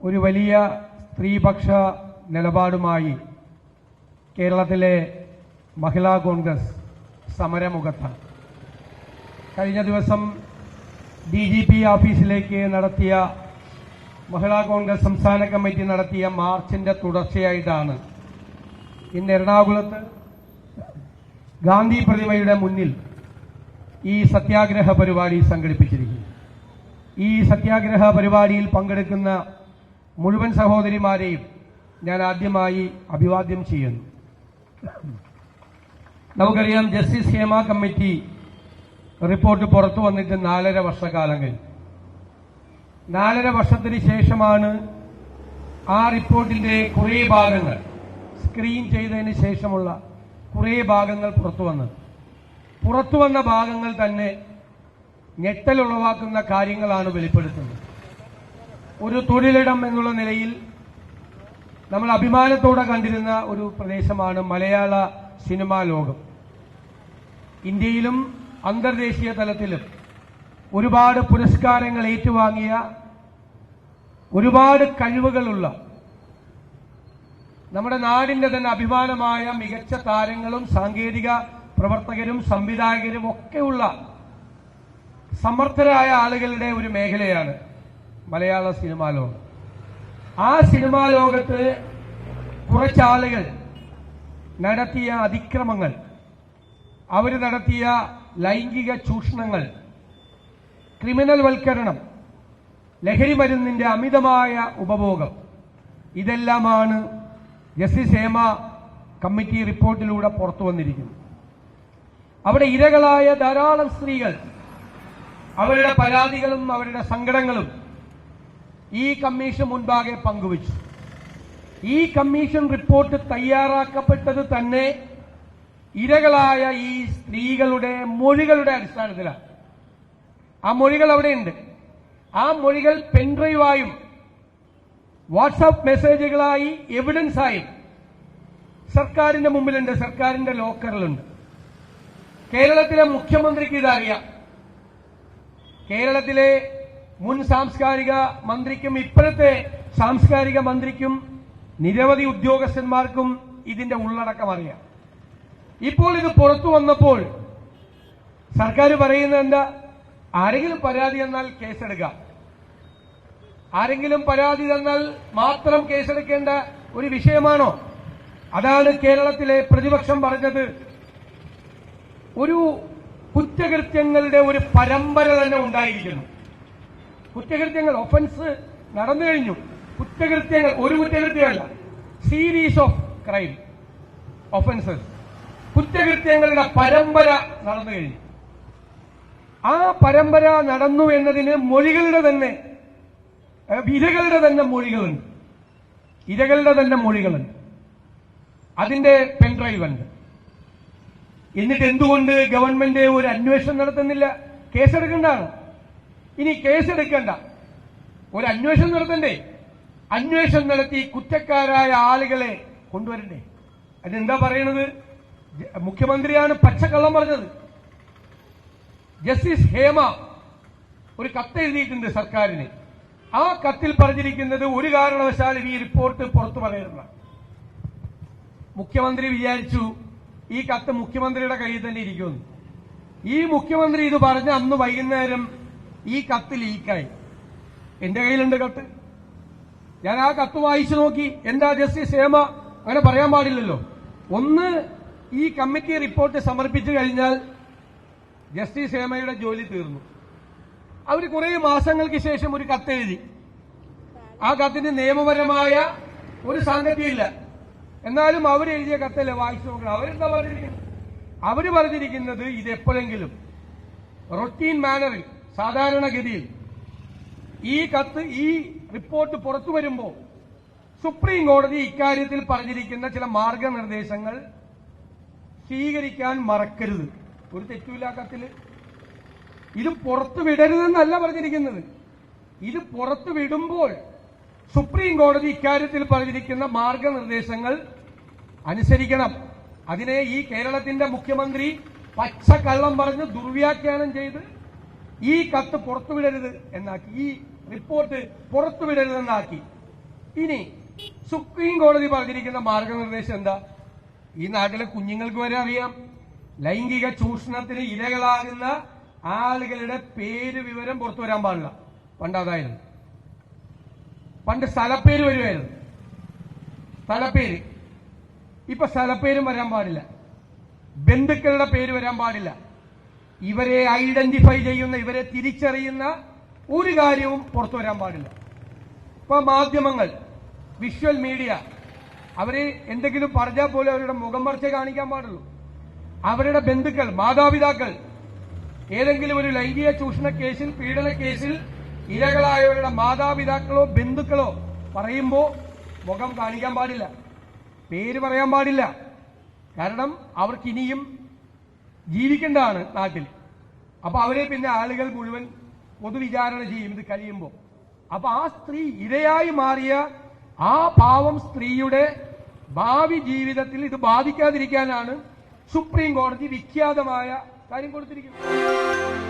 ഒരു വലിയ സ്ത്രീപക്ഷ നിലപാടുമായി കേരളത്തിലെ മഹിളാ കോൺഗ്രസ് സമരമുഖത്താണ് കഴിഞ്ഞ ദിവസം ഡി ജി പി ഓഫീസിലേക്ക് നടത്തിയ മഹിളാ കോൺഗ്രസ് സംസ്ഥാന കമ്മിറ്റി നടത്തിയ മാർച്ചിന്റെ തുടർച്ചയായിട്ടാണ് ഇന്ന് എറണാകുളത്ത് ഗാന്ധി പ്രതിമയുടെ മുന്നിൽ ഈ സത്യാഗ്രഹ പരിപാടി സംഘടിപ്പിച്ചിരിക്കുന്നു ഈ സത്യാഗ്രഹ പരിപാടിയിൽ പങ്കെടുക്കുന്ന മുഴുവൻ സഹോദരിമാരെയും ഞാൻ ആദ്യമായി അഭിവാദ്യം ചെയ്യുന്നു. നമുക്കറിയാം ജസ്റ്റിസ് ഹേമ കമ്മിറ്റി റിപ്പോർട്ട് പുറത്തു വന്നിട്ട് നാലര വർഷക്കാലം കഴിഞ്ഞു നാലര വർഷത്തിന് ശേഷമാണ് ആ റിപ്പോർട്ടിന്റെ കുറേ ഭാഗങ്ങൾ സ്ക്രീൻ ചെയ്തതിന് ശേഷമുള്ള കുറേ ഭാഗങ്ങൾ പുറത്തു വന്നത്. പുറത്തു വന്ന ഭാഗങ്ങൾ തന്നെ ഞെട്ടലുളവാക്കുന്ന കാര്യങ്ങളാണ് വെളിപ്പെടുത്തുന്നത്. ഒരു തൊഴിലിടം എന്നുള്ള നിലയിൽ നമ്മൾ അഭിമാനത്തോടെ കണ്ടിരുന്ന ഒരു പ്രദേശമാണ് മലയാള സിനിമാ ലോകം. ഇന്ത്യയിലും അന്തർദേശീയ തലത്തിലും ഒരുപാട് പുരസ്കാരങ്ങൾ ഏറ്റുവാങ്ങിയ ഒരുപാട് കഴിവുകളുള്ള നമ്മുടെ നാടിന്റെ തന്നെ അഭിമാനമായ മികച്ച താരങ്ങളും സാങ്കേതിക പ്രവർത്തകരും സംവിധായകരും ഒക്കെയുള്ള സമർത്ഥരായ ആളുകളുടെ ഒരു മേഖലയാണ് മലയാള സിനിമാ ലോകം. ആ സിനിമാ ലോകത്ത് കുറച്ചാളുകൾ നടത്തിയ അതിക്രമങ്ങൾ അവർ നടത്തിയ ലൈംഗിക ചൂഷണങ്ങൾ ക്രിമിനൽ വൽക്കരണം ലഹരി മരുന്നിന്റെ അമിതമായ ഉപഭോഗം ഇതെല്ലാമാണ് ജസ്റ്റിസ് ഹേമ കമ്മിറ്റി റിപ്പോർട്ടിലൂടെ പുറത്തു വന്നിരിക്കുന്നത്. അവിടെ ഇരകളായ ധാരാളം സ്ത്രീകൾ അവരുടെ പരാതികളും അവരുടെ സങ്കടങ്ങളും ഈ കമ്മീഷൻ മുൻപാകെ പങ്കുവച്ചു. ഈ കമ്മീഷൻ റിപ്പോർട്ട് തയ്യാറാക്കപ്പെട്ടത് തന്നെ ഇരകളായ ഈ സ്ത്രീകളുടെ മൊഴികളുടെ അടിസ്ഥാനത്തിലാണ്. ആ മൊഴികൾ അവിടെയുണ്ട്. ആ മൊഴികൾ പെൻഡ്രൈവായും വാട്സാപ്പ് മെസ്സേജുകളായി എവിഡൻസായും സർക്കാരിന്റെ മുമ്പിലുണ്ട്. സർക്കാരിന്റെ ലോക്കറിലുണ്ട്. കേരളത്തിലെ മുഖ്യമന്ത്രിക്ക് ഇതറിയാം. കേരളത്തിലെ മുൻ സാംസ്കാരിക മന്ത്രിക്കും ഇപ്പോഴത്തെ സാംസ്കാരിക മന്ത്രിക്കും നിരവധി ഉദ്യോഗസ്ഥന്മാർക്കും ഇതിന്റെ ഉള്ളടക്കം അറിയാം. ഇപ്പോൾ ഇത് പുറത്തു വന്നപ്പോൾ സർക്കാർ പറയുന്നത് എന്താ? ആരെങ്കിലും പരാതി തന്നാൽ കേസെടുക്കാം ആരെങ്കിലും പരാതി തന്നാൽ മാത്രം കേസെടുക്കേണ്ട ഒരു വിഷയമാണോ? അതാണ് കേരളത്തിലെ പ്രതിപക്ഷം പറഞ്ഞത്. ഒരു കുറ്റകൃത്യങ്ങളുടെ ഒരു പരമ്പര തന്നെ ഉണ്ടായിരിക്കുന്നു. കുറ്റകൃത്യങ്ങൾ ഒഫൻസ് നടന്നു കഴിഞ്ഞു. കുറ്റകൃത്യങ്ങൾ ഒരു കുറ്റകൃത്യമല്ല. സീരീസ് ഓഫ് ക്രൈം ഒഫൻസസ് കുറ്റകൃത്യങ്ങളുടെ പരമ്പര നടന്നു കഴിഞ്ഞു. ആ പരമ്പര നടന്നു എന്നതിന് മൊഴികളുടെ തന്നെ വിരകളുടെ തന്നെ മൊഴികളുണ്ട്. ഇരകളുടെ തന്നെ മൊഴികളുണ്ട്. അതിന്റെ പെൻഡ്രൈവ് ഉണ്ട്. എന്നിട്ട് എന്തുകൊണ്ട് ഗവൺമെന്റ് ഒരു അന്വേഷണം നടത്തുന്നില്ല? കേസെടുക്കണ്ടാണ് ഇനി കേസെടുക്കണ്ട. ഒരു അന്വേഷണം നടത്തണ്ടേ? അന്വേഷണം നടത്തി കുറ്റക്കാരായ ആളുകളെ കൊണ്ടുവരണ്ടേ? അതെന്താ പറയണത്? മുഖ്യമന്ത്രിയാണ് പച്ചക്കള്ളം പറഞ്ഞത്. ജസ്റ്റിസ് ഹേമ ഒരു കത്ത് എഴുതിയിട്ടുണ്ട് സർക്കാരിന്. ആ കത്തിൽ പറഞ്ഞിരിക്കുന്നത് ഒരു കാരണവശാലും ഈ റിപ്പോർട്ട് പുറത്തു പറയരുന്ന മുഖ്യമന്ത്രി വിചാരിച്ചു ഈ കത്ത് മുഖ്യമന്ത്രിയുടെ കയ്യിൽ തന്നെ ഇരിക്കുമെന്ന്. ഈ മുഖ്യമന്ത്രി ഇത് പറഞ്ഞ അന്ന് വൈകുന്നേരം ഈ കത്ത് ലീക്കായി എന്റെ കയ്യിലുണ്ട് കത്ത്. ഞാൻ ആ കത്ത് വായിച്ചു നോക്കി. എന്താ ജസ്റ്റിസ് ഹേമ അങ്ങനെ പറയാൻ പാടില്ലല്ലോ. ഒന്ന് ഈ കമ്മിറ്റി റിപ്പോർട്ട് സമർപ്പിച്ചു കഴിഞ്ഞാൽ ജസ്റ്റിസ് ഹേമയുടെ ജോലി തീർന്നു. അവർ കുറെ മാസങ്ങൾക്ക് ശേഷം ഒരു കത്ത് എഴുതി. ആ കത്തിന് നിയമപരമായ ഒരു സാങ്കത്യമില്ല എന്നാലും അവർ എഴുതിയ കത്തല്ലേ വായിച്ചു നോക്കണം. അവരെന്താ പറഞ്ഞിരിക്കുന്നത്? അവർ പറഞ്ഞിരിക്കുന്നത് ഇത് എപ്പോഴെങ്കിലും റൊട്ടീൻ മാനറിൽ സാധാരണഗതിയിൽ ഈ കത്ത് ഈ റിപ്പോർട്ട് പുറത്തു വരുമ്പോൾ സുപ്രീം കോടതി ഇക്കാര്യത്തിൽ പറഞ്ഞിരിക്കുന്ന ചില മാർഗനിർദ്ദേശങ്ങൾ സ്വീകരിക്കാൻ മറക്കരുത്. ഒരു തെറ്റുമില്ല കത്തിൽ ഇത് പുറത്തു വിടരുതെന്നല്ല പറഞ്ഞിരിക്കുന്നത്. ഇത് പുറത്തു വിടുമ്പോൾ സുപ്രീം കോടതി ഇക്കാര്യത്തിൽ പറഞ്ഞിരിക്കുന്ന മാർഗനിർദ്ദേശങ്ങൾ അനുസരിക്കണം. അതിനെ ഈ കേരളത്തിന്റെ മുഖ്യമന്ത്രി പച്ചക്കള്ളം പറഞ്ഞ് ദുർവ്യാഖ്യാനം ചെയ്ത് ഈ കത്ത് പുറത്തുവിടരുത് എന്നാക്കി. ഈ റിപ്പോർട്ട് പുറത്തുവിടരുതെന്നാക്കി. ഇനി സുപ്രീം കോടതി പറഞ്ഞിരിക്കുന്ന മാർഗനിർദ്ദേശം എന്താ? ഈ നാട്ടിലെ കുഞ്ഞുങ്ങൾക്ക് വരെ അറിയാം. ലൈംഗിക ചൂഷണത്തിന് ഇരകളാകുന്ന ആളുകളുടെ പേര് വിവരം പുറത്തു വരാൻ പാടില്ല. പണ്ട് അതായിരുന്നു. പണ്ട് സ്ഥലപ്പേര് വരുമായിരുന്നു. സ്ഥലപ്പേര്. ഇപ്പൊ സ്ഥലപ്പേരും വരാൻ പാടില്ല. ബന്ധുക്കളുടെ പേര് വരാൻ പാടില്ല. ഇവരെ ഐഡന്റിഫൈ ചെയ്യുന്ന ഇവരെ തിരിച്ചറിയുന്ന ഒരു കാര്യവും പുറത്തു വരാൻ പാടില്ല. ഇപ്പൊ മാധ്യമങ്ങൾ വിഷ്വൽ മീഡിയ അവർ എന്തെങ്കിലും പറഞ്ഞാൽ പോലും അവരുടെ മുഖം മറിച്ചേ കാണിക്കാൻ പാടുള്ളൂ. അവരുടെ ബന്ധുക്കൾ മാതാപിതാക്കൾ ഏതെങ്കിലും ഒരു ലൈംഗിക ചൂഷണ കേസിൽ പീഡന കേസിൽ ഇരകളായവരുടെ മാതാപിതാക്കളോ ബന്ധുക്കളോ പറയുമ്പോൾ മുഖം കാണിക്കാൻ പാടില്ല. പേര് പറയാൻ പാടില്ല. കാരണം അവർക്ക് ഇനിയും ജീവിക്കേണ്ടതാണ് നാട്ടിൽ. അപ്പൊ അവരെ പിന്നെ ആളുകൾ മുഴുവൻ പൊതുവിചാരണ ചെയ്യും ഇത് കഴിയുമ്പോൾ. അപ്പൊ ആ സ്ത്രീ ഇരയായി മാറിയ ആ പാവം സ്ത്രീയുടെ ഭാവി ജീവിതത്തിൽ ഇത് ബാധിക്കാതിരിക്കാനാണ് സുപ്രീം കോടതി വിഖ്യാതമായ കാര്യം കൊടുത്തിരിക്കുന്നത്.